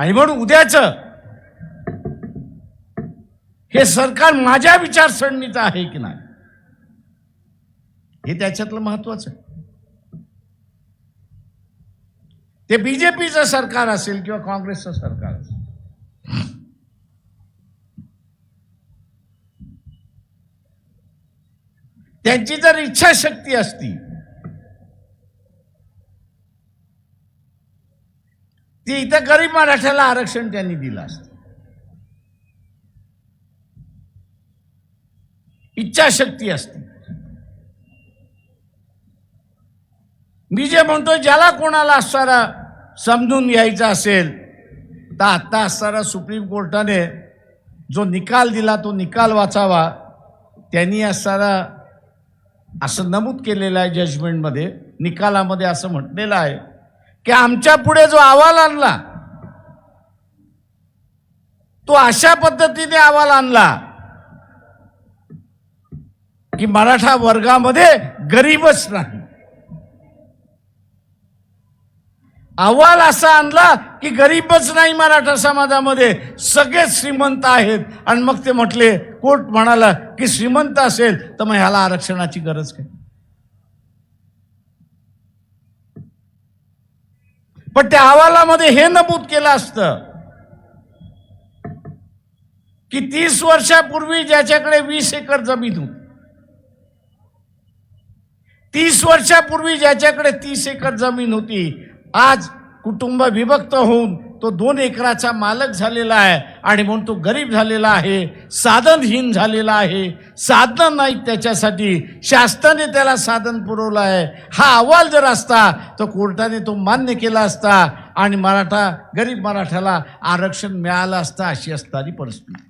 आणि म्हणून उद्याच. हे सरकार माझ्या विचारसरणीचं आहे की नाही? हे त्याच्यातलं महत्वाचं आहे. ते बीजेपीचं सरकार असेल किंवा काँग्रेसचं सरकार असेल. त्यांची जर इच्छाशक्ती असती ते इथं गरीब मराठ्याला आरक्षण त्यांनी दिलं असतं. इच्छाशक्ती असते. मी जे म्हणतो ज्याला कोणाला असणारा समजून घ्यायचा असेल तर आत्ता असणारा सुप्रीम कोर्टाने जो निकाल दिला तो निकाल वाचावा. त्यांनी असणारा असं नमूद केलेलं आहे जजमेंटमध्ये निकालामध्ये असं म्हटलेलं आहे. की आमच्या पुढे जो अहवाल आणला तो अशा पद्धतीने अहवाल आणला की मराठा वर्गामध्ये गरीबच नाही. अहवाल असा आणला की गरीबच नाही मराठा समाजामध्ये सगळेच श्रीमंत आहेत. आणि मग ते म्हटले कोर्ट म्हणाला की श्रीमंत असेल तर मग ह्याला आरक्षणाची गरज काय? पण त्या अहवालामध्ये हे नमूद केलं असतं की तीस वर्षापूर्वी ज्याच्याकडे वीस एकर जमीन होती तीस वर्षापूर्वी ज्याच्याकडे तीस एकर जमीन होती आज कुटुंब विभक्त होऊन तो दोन एकराचा मालक झालेला आहे आणि म्हणून तो गरीब झालेला आहे साधनहीन झालेला आहे. साधन नाहीत त्याच्यासाठी. शासनाने त्याला साधन पुरवलं आहे. हा अहवाल जर असता तर कोर्टाने तो मान्य केला असता आणि मराठा गरीब मराठ्याला आरक्षण मिळालं असतं अशी असणारी परिस्थिती.